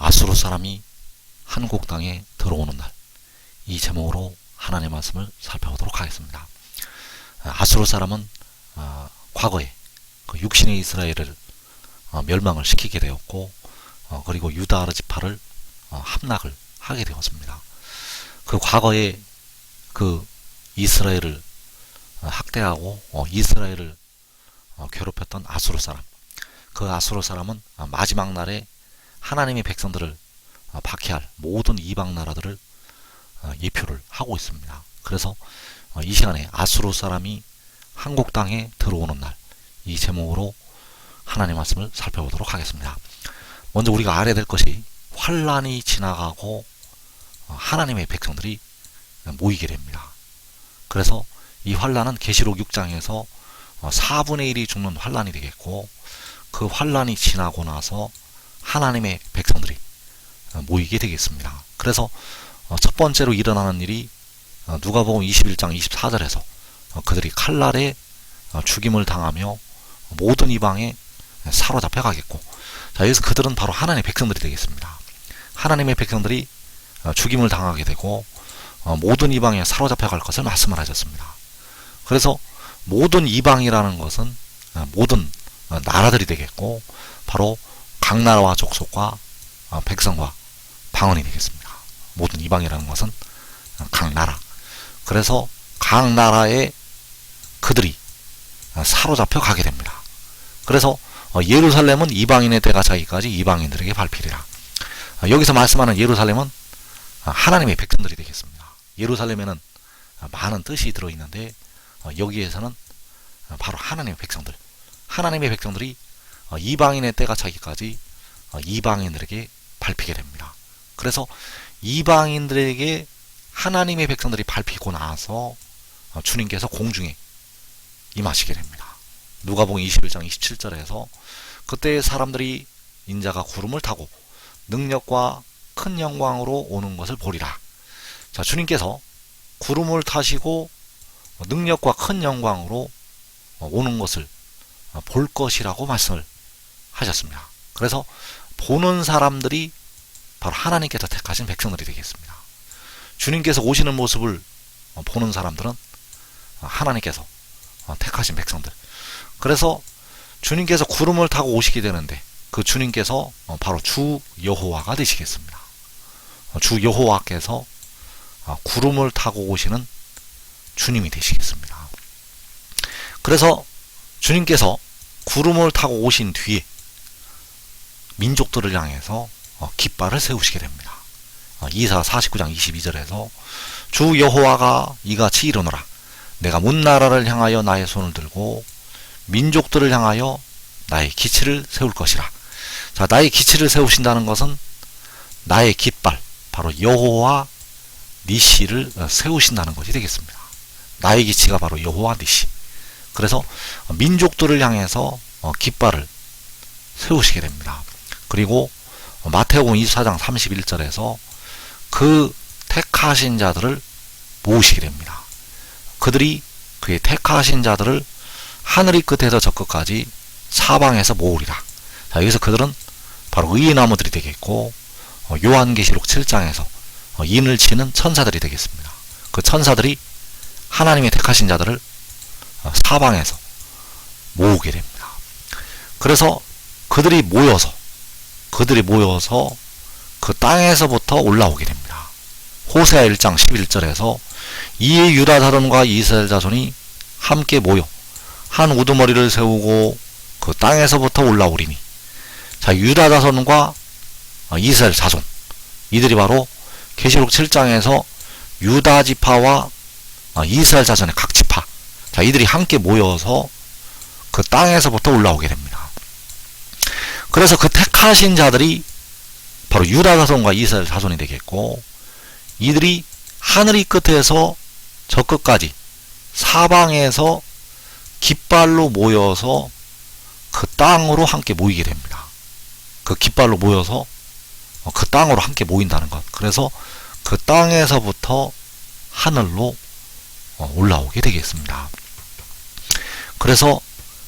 아수르 사람이 한국 땅에 들어오는 날 이 제목으로 하나님의 말씀을 살펴보도록 하겠습니다. 아수르 사람은 어, 과거에 그 육신의 이스라엘을 어, 멸망을 시키게 되었고 어, 그리고 유다 아르지파를 어, 함락을 하게 되었습니다. 그 과거에 그 이스라엘을 어, 학대하고 어, 이스라엘을 어, 괴롭혔던 아수르 사람 그 아수르 사람은 어, 마지막 날에 하나님의 백성들을 어, 박해할 모든 이방 나라들을 어, 예표를 하고 있습니다. 그래서 어, 이 시간에 아수르 사람이 한국 땅에 들어오는 날 이 제목으로 하나님 말씀을 살펴보도록 하겠습니다. 먼저 우리가 알아야 될 것이 환란이 지나가고 어, 하나님의 백성들이 모이게 됩니다. 그래서 이 환란은 계시록 6장에서 4분의 1이 죽는 환란이 되겠고 그 환란이 지나고 나서 하나님의 백성들이 어, 모이게 되겠습니다. 그래서 어, 첫 번째로 일어나는 일이 어, 누가복음 21장 24절에서 그들이 칼날에 죽임을 당하며 모든 이방에 사로잡혀 가겠고 자 여기서 그들은 바로 하나님의 백성들이 되겠습니다. 하나님의 백성들이 죽임을 당하게 되고 모든 이방에 사로잡혀 갈 것을 말씀을 하셨습니다. 그래서 모든 이방이라는 것은 모든 나라들이 되겠고 바로 각 나라와 족속과 백성과 방언이 되겠습니다. 모든 이방이라는 것은 각 나라. 그래서 각 나라에 그들이 사로잡혀 가게 됩니다. 그래서 예루살렘은 이방인의 때가 차기까지 이방인들에게 밟히리라. 여기서 말씀하는 예루살렘은 하나님의 백성들이 되겠습니다. 예루살렘에는 많은 뜻이 들어있는데 여기에서는 바로 하나님의 백성들, 하나님의 백성들이 이방인의 때가 차기까지 이방인들에게 밟히게 됩니다. 그래서 이방인들에게 하나님의 백성들이 밟히고 나서 주님께서 공중에 임하시게 됩니다. 누가복음 21장 27절에서 그때 사람들이 인자가 구름을 타고 능력과 큰 영광으로 오는 것을 보리라. 자, 주님께서 구름을 타시고 능력과 큰 영광으로 오는 것을 볼 것이라고 말씀을 하셨습니다. 그래서 보는 사람들이 바로 하나님께서 택하신 백성들이 되겠습니다. 주님께서 오시는 모습을 보는 사람들은 하나님께서 택하신 백성들. 그래서 주님께서 구름을 타고 오시게 되는데 그 주님께서 바로 주 여호와가 되시겠습니다. 주 여호와께서 구름을 타고 오시는 주님이 되시겠습니다. 그래서 주님께서 구름을 타고 오신 뒤에 민족들을 향해서 깃발을 세우시게 됩니다. 이사 49장 22절에서 주 여호와가 이같이 이르노라 내가 문 나라를 향하여 나의 손을 들고 민족들을 향하여 나의 기치를 세울 것이라. 자, 나의 기치를 세우신다는 것은 나의 깃발, 바로 여호와 니시를 세우신다는 것이 되겠습니다. 나의 기치가 바로 여호와 니시. 그래서 민족들을 향해서 깃발을 세우시게 됩니다. 그리고 마태복음 24장 31절에서 그 택하신 자들을 모으시게 됩니다. 그들이 그의 택하신 자들을 하늘이 끝에서 저 끝까지 사방에서 모으리라. 자, 여기서 그들은 바로 의의 나무들이 되겠고 어, 요한계시록 7장에서 어, 인을 치는 천사들이 되겠습니다. 그 천사들이 하나님의 택하신 자들을 어, 사방에서 모으게 됩니다. 그래서 그들이 모여서 그들이 모여서 그 땅에서부터 올라오게 됩니다. 호세아 1장 11절에서 이에 유다 자손과 이스라엘 자손이 함께 모여 한 우두머리를 세우고 그 땅에서부터 올라오리니 자 유다 자손과 이스라엘 자손 이들이 바로 계시록 7장에서 유다 지파와 이스라엘 자손의 각 지파 자 이들이 함께 모여서 그 땅에서부터 올라오게 됩니다. 그래서 그 택하신 자들이 바로 유다 자손과 이스라엘 자손이 되겠고 이들이 하늘이 끝에서 저 끝까지 사방에서 깃발로 모여서 그 땅으로 함께 모이게 됩니다. 그 깃발로 모여서 그 땅으로 함께 모인다는 것. 그래서 그 땅에서부터 하늘로 올라오게 되겠습니다. 그래서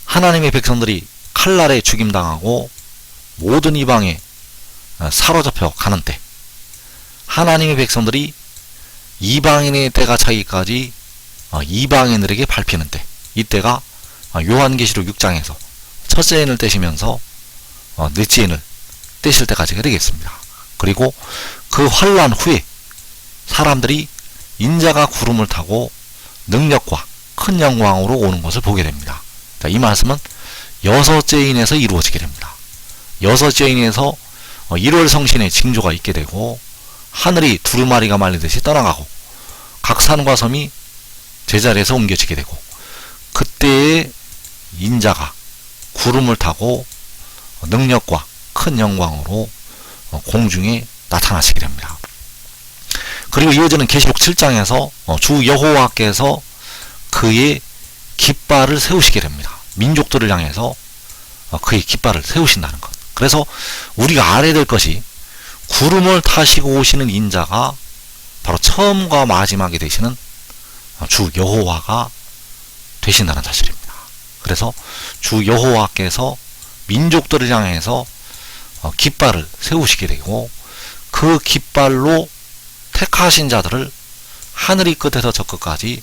하나님의 백성들이 칼날에 죽임당하고 모든 이방에 어, 사로잡혀 가는 때 하나님의 백성들이 이방인의 때가 차기까지 어, 이방인들에게 밟히는 때 이때가 어, 요한계시록 6장에서 첫째 인을 떼시면서 어, 넷째 인을 떼실 때까지가 되겠습니다. 그리고 그 환란 후에 사람들이 인자가 구름을 타고 능력과 큰 영광으로 오는 것을 보게 됩니다. 자, 이 말씀은 여섯째 인에서 이루어지게 됩니다. 여섯째 인에서 1월 성신의 징조가 있게 되고 하늘이 두루마리가 말리듯이 떠나가고 각 산과 섬이 제자리에서 옮겨지게 되고 그때에 인자가 구름을 타고 능력과 큰 영광으로 공중에 나타나시게 됩니다. 그리고 이어지는 계시록 7장에서 주 여호와께서 그의 깃발을 세우시게 됩니다. 민족들을 향해서 그의 깃발을 세우신다는 것. 그래서 우리가 알아야 될 것이 구름을 타시고 오시는 인자가 바로 처음과 마지막이 되시는 주 여호와가 되신다는 사실입니다. 그래서 주 여호와께서 민족들을 향해서 깃발을 세우시게 되고 그 깃발로 택하신 자들을 하늘이 끝에서 저 끝까지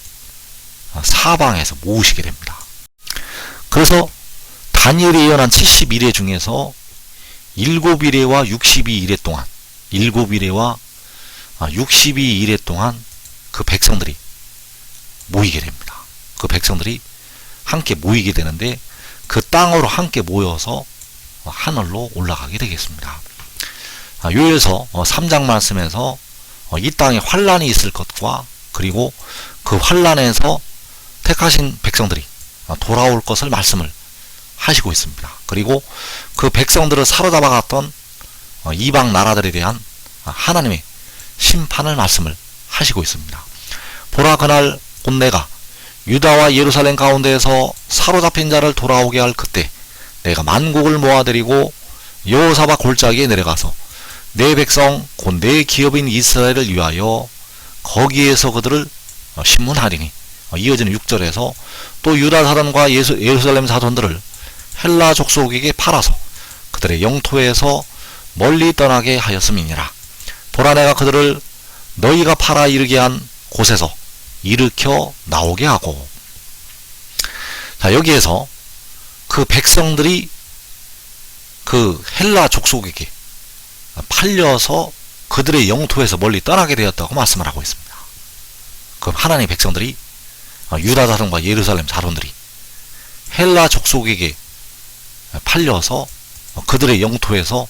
사방에서 모으시게 됩니다. 그래서 다니엘이 예언한 71회 중에서 7일에와 62일에 동안 7일에와 62일에 동안 그 백성들이 모이게 됩니다. 그 백성들이 함께 모이게 되는데 그 땅으로 함께 모여서 하늘로 올라가게 되겠습니다. 요에서 3장 말씀에서 이 땅에 환란이 있을 것과 그리고 그 환란에서 택하신 백성들이 돌아올 것을 말씀을 하시고 있습니다. 그리고 그 백성들을 사로잡아갔던 이방 나라들에 대한 하나님의 심판을 말씀을 하시고 있습니다. 보라 그날 곧 내가 유다와 예루살렘 가운데에서 사로잡힌 자를 돌아오게 할 그때 내가 만국을 모아들이고 여호사바 골짜기에 내려가서 내 백성 곧 내 기업인 이스라엘을 위하여 거기에서 그들을 신문하리니 이어지는 6절에서 또 유다 사람과 예루살렘 사돈들을 헬라 족속에게 팔아서 그들의 영토에서 멀리 떠나게 하였음이니라. 보라 내가 그들을 너희가 팔아 이르게 한 곳에서 일으켜 나오게 하고 자 여기에서 그 백성들이 그 헬라 족속에게 팔려서 그들의 영토에서 멀리 떠나게 되었다고 말씀을 하고 있습니다. 그 하나님의 백성들이 유다 사람과 예루살렘 사람들이 헬라 족속에게 팔려서 그들의 영토에서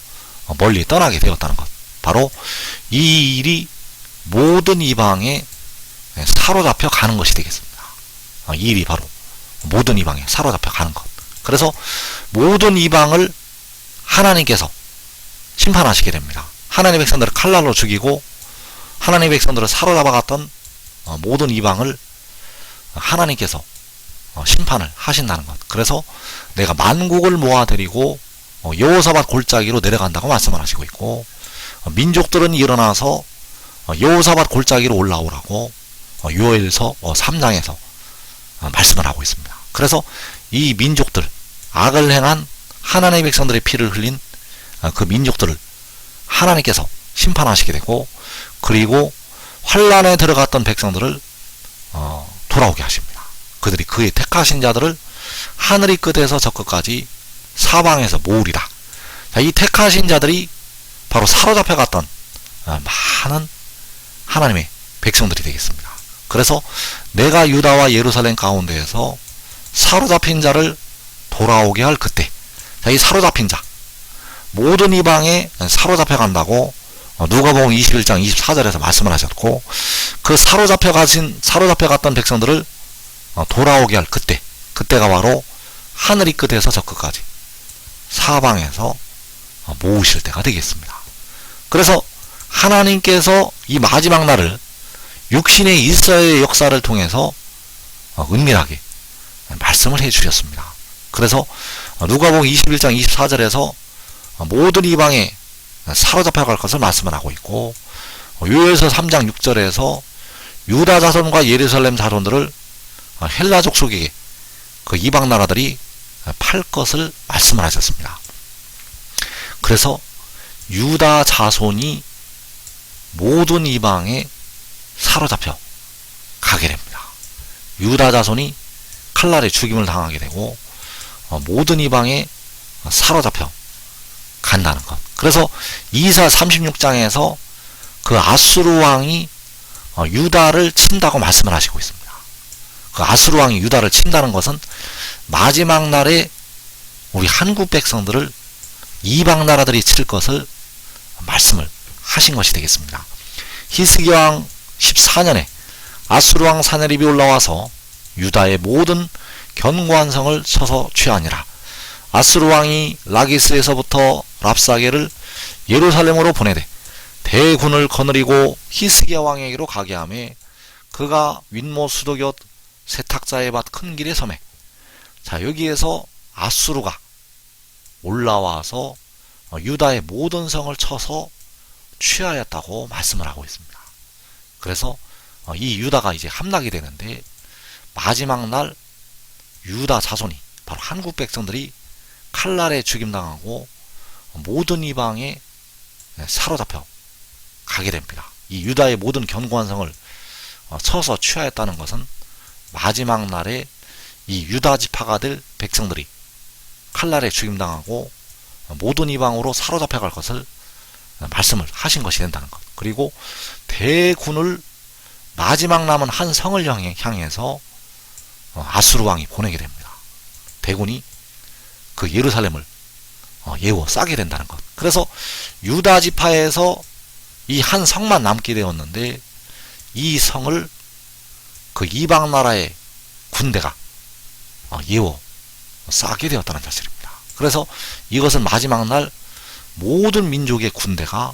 멀리 떠나게 되었다는 것. 바로 이 일이 모든 이방에 사로잡혀 가는 것이 되겠습니다. 이 일이 바로 모든 이방에 사로잡혀 가는 것. 그래서 모든 이방을 하나님께서 심판하시게 됩니다. 하나님의 백성들을 칼날로 죽이고 하나님의 백성들을 사로잡아갔던 모든 이방을 하나님께서 심판을 하신다는 것. 그래서 내가 만국을 모아드리고 여호사밧 골짜기로 내려간다고 말씀을 하시고 있고 민족들은 일어나서 여호사밧 골짜기로 올라오라고 요엘서 3장에서 말씀을 하고 있습니다. 그래서 이 민족들 악을 행한 하나님의 백성들의 피를 흘린 그 민족들을 하나님께서 심판하시게 되고 그리고 환란에 들어갔던 백성들을 돌아오게 하십니다. 그들이 그의 택하신 자들을 하늘이 끝에서 저 끝까지 사방에서 모으리라. 자, 이 택하신 자들이 바로 사로잡혀 갔던 많은 하나님의 백성들이 되겠습니다. 그래서 내가 유다와 예루살렘 가운데에서 사로잡힌 자를 돌아오게 할 그때, 자, 이 사로잡힌 자, 모든 이방에 사로잡혀 간다고 누가복음 21장 24절에서 말씀을 하셨고 그 사로잡혀 가신 사로잡혀 갔던 백성들을 돌아오게 할 그때 그때가 바로 하늘이 끝에서 저 끝까지 사방에서 모으실 때가 되겠습니다. 그래서 하나님께서 이 마지막 날을 육신의 일사의 역사를 통해서 은밀하게 말씀을 해 주셨습니다. 그래서 누가복음 21장 24절에서 모든 이방에 사로잡혀 갈 것을 말씀을 하고 있고 요에서 3장 6절에서 유다 자손과 예루살렘 자손들을 헬라 족속에게 그 이방 나라들이 팔 것을 말씀을 하셨습니다. 그래서 유다 자손이 모든 이방에 사로잡혀 가게 됩니다. 유다 자손이 칼날에 죽임을 당하게 되고 어, 모든 이방에 사로잡혀 간다는 것. 그래서 이사 36장에서 그 아수르 왕이 어, 유다를 친다고 말씀을 하시고 있습니다. 그 아수르 왕이 유다를 친다는 것은 마지막 날에 우리 한국 백성들을 이방 나라들이 칠 것을 말씀을 하신 것이 되겠습니다. 히스기 왕 14년에 아수르 왕 사네립이 올라와서 유다의 모든 견고한 성을 쳐서 취하니라. 아수르 왕이 라기스에서부터 랍사게를 예루살렘으로 보내되 대군을 거느리고 히스기야 왕에게로 가게 하매 그가 윗모 수도곁 세탁자의 밭 큰 길에 섬에 자 여기에서 아수르가 올라와서 어, 유다의 모든 성을 쳐서 취하였다고 말씀을 하고 있습니다. 그래서 어, 이 유다가 이제 함락이 되는데 마지막 날 유다 자손이 바로 한국 백성들이 칼날에 죽임당하고 모든 이방에 사로잡혀 가게 됩니다. 이 유다의 모든 견고한 성을 어, 쳐서 취하였다는 것은 마지막 날에 이 유다 지파가 될 백성들이 칼날에 죽임당하고 모든 이방으로 사로잡혀 갈 것을 말씀을 하신 것이 된다는 것. 그리고 대군을 마지막 남은 한 성을 향해, 향해서 어, 아수르 왕이 보내게 됩니다. 대군이 그 예루살렘을 어, 예워 싸게 된다는 것. 그래서 유다 지파에서 이 한 성만 남게 되었는데 이 성을 그 이방 나라의 군대가 어, 예워 싸게 되었다는 사실입니다. 그래서 이것은 마지막 날 모든 민족의 군대가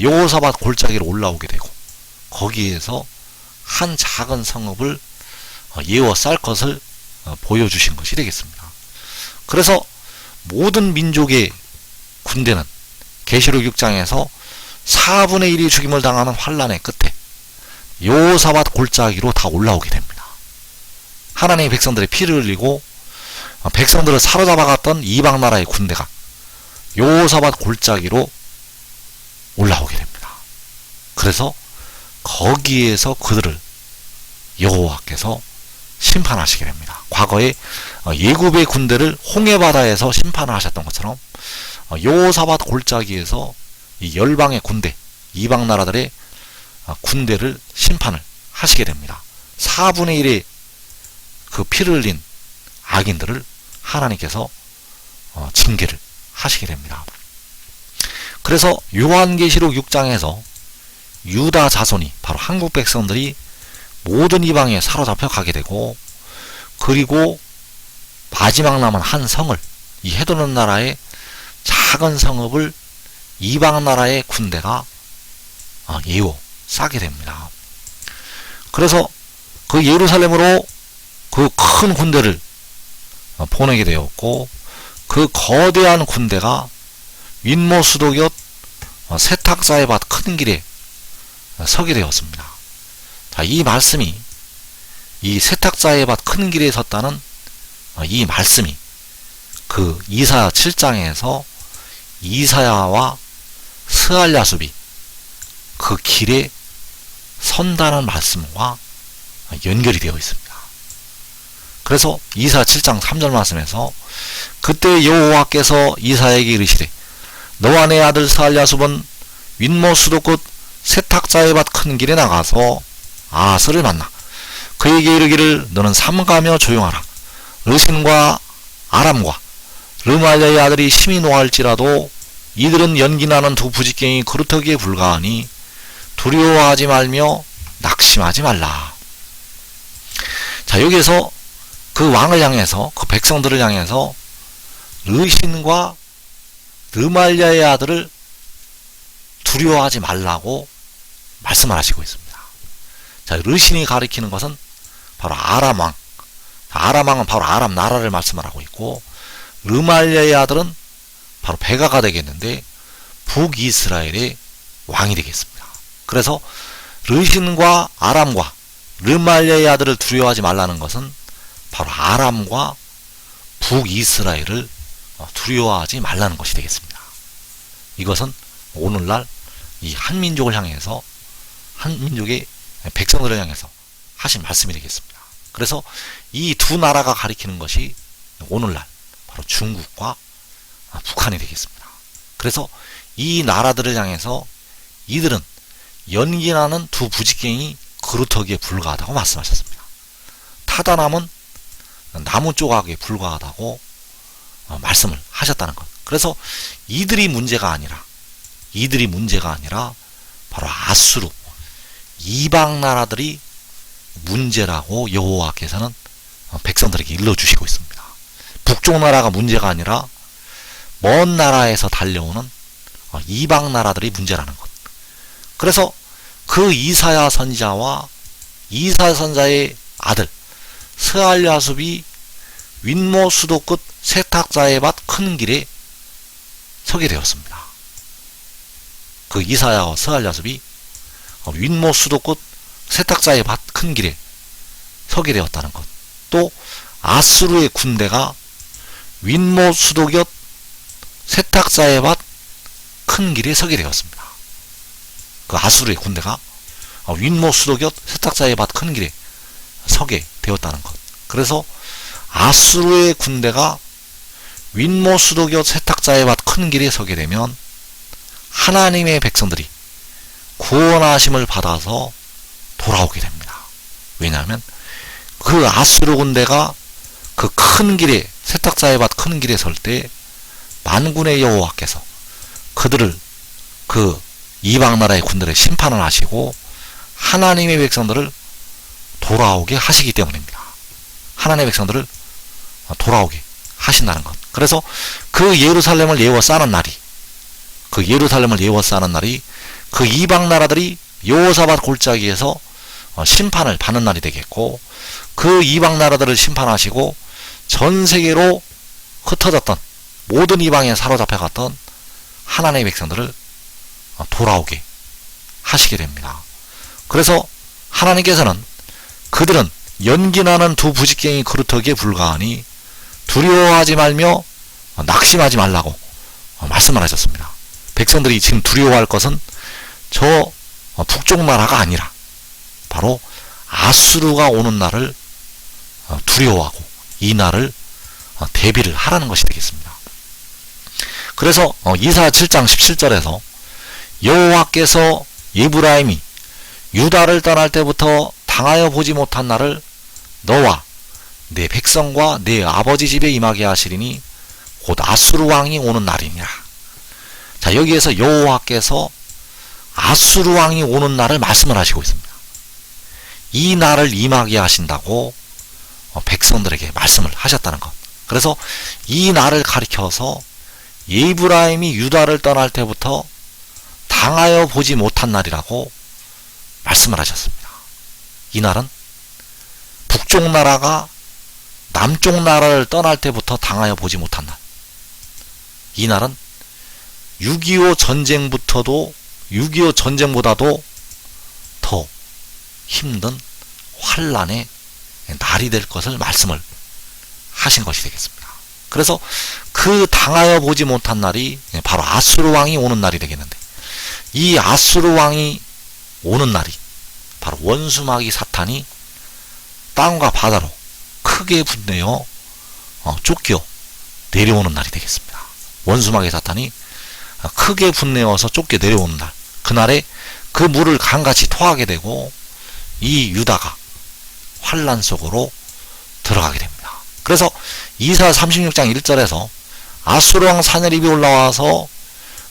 여호사밧 골짜기로 올라오게 되고 거기에서 한 작은 성읍을 어, 예워 쌀 것을 어, 보여주신 것이 되겠습니다. 그래서 모든 민족의 군대는 계시록 6장에서 4분의 1이 죽임을 당하는 환란의 끝에 여호사밧 골짜기로 다 올라오게 됩니다. 하나님의 백성들의 피를 흘리고 어, 백성들을 사로잡아갔던 이방 나라의 군대가 여호사밧 골짜기로 올라오게 됩니다. 그래서 거기에서 그들을 여호와께서 심판하시게 됩니다. 과거에 어, 예굽의 군대를 홍해 바다에서 심판을 하셨던 것처럼 어, 여호사밧 골짜기에서 이 열방의 군대, 이방 나라들의 어, 군대를 심판을 하시게 됩니다. 4분의 1의 그 피를 흘린 악인들을 하나님께서 징계를 하시게 됩니다. 그래서 요한계시록 6장에서 유다 자손이 바로 한국 백성들이 모든 이방에 사로잡혀 가게 되고 그리고 마지막 남은 한 성을 이 해도는 나라의 작은 성읍을 이방 나라의 군대가 어, 예우 싸게 됩니다. 그래서 그 예루살렘으로 그 큰 군대를 어, 보내게 되었고 그 거대한 군대가 윗모 수도곁 어, 세탁사의 밭 큰 길에 서게 되었습니다. 자, 이 말씀이 이 세탁자의 밭 큰 길에 섰다는 어, 이 말씀이 그 이사야 7장에서 이사야와 스알야숲이 그 길에 선다는 말씀과 연결이 되어 있습니다. 그래서 이사 7장 3절 말씀에서 그때 여호와께서 이사에게 이르시되 너와 내 아들 스알야숲은 윗모 수도끝 세탁자의 밭 큰 길에 나가서 아스를 만나 그에게 이르기를 너는 삼가며 조용하라 르신과 아람과 르말야의 아들이 심히 노할지라도 이들은 연기나는 두 부직갱이 그루터기에 불과하니 두려워하지 말며 낙심하지 말라. 자 여기에서 그 왕을 향해서 그 백성들을 향해서 르신과 르말야의 아들을 두려워하지 말라고 말씀을 하시고 있습니다. 자, 르신이 가리키는 것은 바로 아람왕. 아람왕은 바로 아람 나라를 말씀을 하고 있고, 르말리아의 아들은 바로 베가가 되겠는데, 북이스라엘의 왕이 되겠습니다. 그래서 르신과 아람과 르말리아의 아들을 두려워하지 말라는 것은 바로 아람과 북이스라엘을 두려워하지 말라는 것이 되겠습니다. 이것은 오늘날 이 한민족을 향해서 한민족의 백성들을 향해서 하신 말씀이 되겠습니다. 그래서 이 두 나라가 가리키는 것이 오늘날 바로 중국과 북한이 되겠습니다. 그래서 이 나라들을 향해서 이들은 연기나는 두 부직갱이 그루터기에 불과하다고 말씀하셨습니다. 타다남은 나무 조각에 불과하다고 어, 말씀을 하셨다는 것. 그래서 이들이 문제가 아니라 이들이 문제가 아니라 바로 아수르 이방 나라들이 문제라고 여호와께서는 어, 백성들에게 일러주시고 있습니다. 북쪽 나라가 문제가 아니라 먼 나라에서 달려오는 어, 이방 나라들이 문제라는 것. 그래서 그 이사야 선지자와 이사 선자의 아들 스알야숲이 윗모 수도 끝 세탁자의 밭 큰 길에 서게 되었습니다. 그 이사야와 스알야숲이 윗모 수도 끝 세탁자의 밭 큰 길에 서게 되었다는 것. 또 아수르의 군대가 윗모 수도 곁 세탁자의 밭 큰 길에 서게 되었습니다. 그 아수르의 군대가 윗모 수도 곁 세탁자의 밭 큰 길에 서게 되었다는 것. 그래서 아수르의 군대가 윗모 수도 곁 세탁자의 밭 큰 길에 서게 되면 하나님의 백성들이 구원하심을 받아서 돌아오게 됩니다. 왜냐하면 그 아수르 군대가 그 큰 길에 세탁자의 밭 큰 길에 설 때 만군의 여호와께서 그들을 그 이방 나라의 군들의 심판을 하시고 하나님의 백성들을 돌아오게 하시기 때문입니다. 하나님의 백성들을 돌아오게 하신다는 것. 그래서 그 예루살렘을 예워 싸는 날이 그 예루살렘을 예워 싸는 날이 그 이방 나라들이 여호사밧 골짜기에서 어, 심판을 받는 날이 되겠고 그 이방 나라들을 심판하시고 전 세계로 흩어졌던 모든 이방에 사로잡혀 갔던 하나님의 백성들을 어, 돌아오게 하시게 됩니다. 그래서 하나님께서는 그들은 연기나는 두 부직갱이 그루터기에 불과하니 두려워하지 말며 낙심하지 말라고 어, 말씀을 하셨습니다. 백성들이 지금 두려워할 것은 저 북쪽 나라가 아니라 바로 아수르가 오는 날을 어, 두려워하고 이 날을 어, 대비를 하라는 것이 되겠습니다. 그래서 이사 7장 17절에서 여호와께서 예브라임이 유다를 떠날 때부터 당하여 보지 못한 날을 너와 내 백성과 내 아버지 집에 임하게 하시리니 곧 아수르 왕이 오는 날이니라. 자 여기에서 여호와께서 아수르 왕이 오는 날을 말씀을 하시고 있습니다. 이 날을 임하게 하신다고 어, 백성들에게 말씀을 하셨다는 것. 그래서 이 날을 가리켜서 예브라임이 유다를 떠날 때부터 당하여 보지 못한 날이라고 말씀을 하셨습니다. 이 날은 북쪽 나라가 남쪽 나라를 떠날 때부터 당하여 보지 못한 날. 이 날은 6.25 전쟁부터도 6.25 전쟁보다도 더 힘든 환란의 날이 될 것을 말씀을 하신 것이 되겠습니다. 그래서 그 당하여 보지 못한 날이 바로 아수르 왕이 오는 날이 되겠는데 이 아수르 왕이 오는 날이 바로 원수마귀 사탄이 땅과 바다로 크게 분내어 어, 쫓겨 내려오는 날이 되겠습니다. 원수마귀 사탄이 크게 분내어서 쫓겨 내려오는 날. 그날에 그 물을 강같이 토하게 되고 이 유다가 환란 속으로 들어가게 됩니다. 그래서 이사 36장 1절에서 아수르 왕 사내립이 올라와서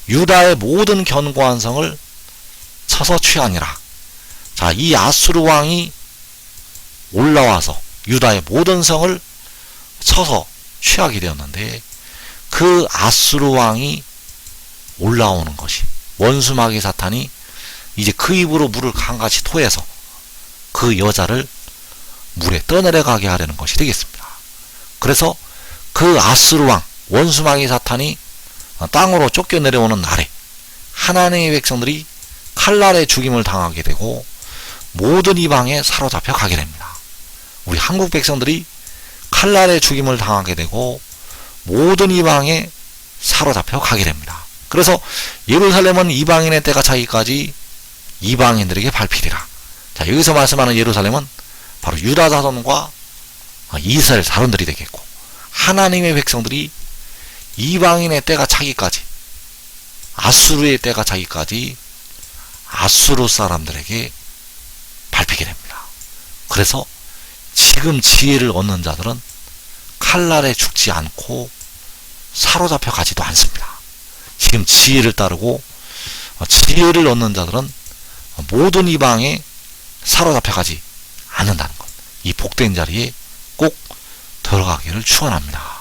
유다의 모든 견고한 성을 쳐서 취하니라. 자, 이 아수르 왕이 올라와서 유다의 모든 성을 쳐서 취하게 되었는데 그 아수르 왕이 올라오는 것이 원수마귀 사탄이 이제 그 입으로 물을 강같이 토해서 그 여자를 물에 떠내려가게 하려는 것이 되겠습니다. 그래서 그 아스루 왕 원수마귀 사탄이 땅으로 쫓겨 내려오는 날에 하나님의 백성들이 칼날의 죽임을 당하게 되고 모든 이방에 사로잡혀 가게 됩니다. 우리 한국 백성들이 칼날의 죽임을 당하게 되고 모든 이방에 사로잡혀 가게 됩니다. 그래서 예루살렘은 이방인의 때가 차기까지 이방인들에게 밟히리라. 자, 여기서 말씀하는 예루살렘은 바로 유다 자손과 이스라엘 자손들이 되겠고 하나님의 백성들이 이방인의 때가 차기까지 아수르의 때가 차기까지 아수르 사람들에게 밟히게 됩니다. 그래서 지금 지혜를 얻는 자들은 칼날에 죽지 않고 사로잡혀 가지도 않습니다. 지금 지혜를 따르고 어, 지혜를 얻는 자들은 모든 이방에 사로잡혀 가지 않는다는 것. 이 복된 자리에 꼭 들어가기를 축원합니다.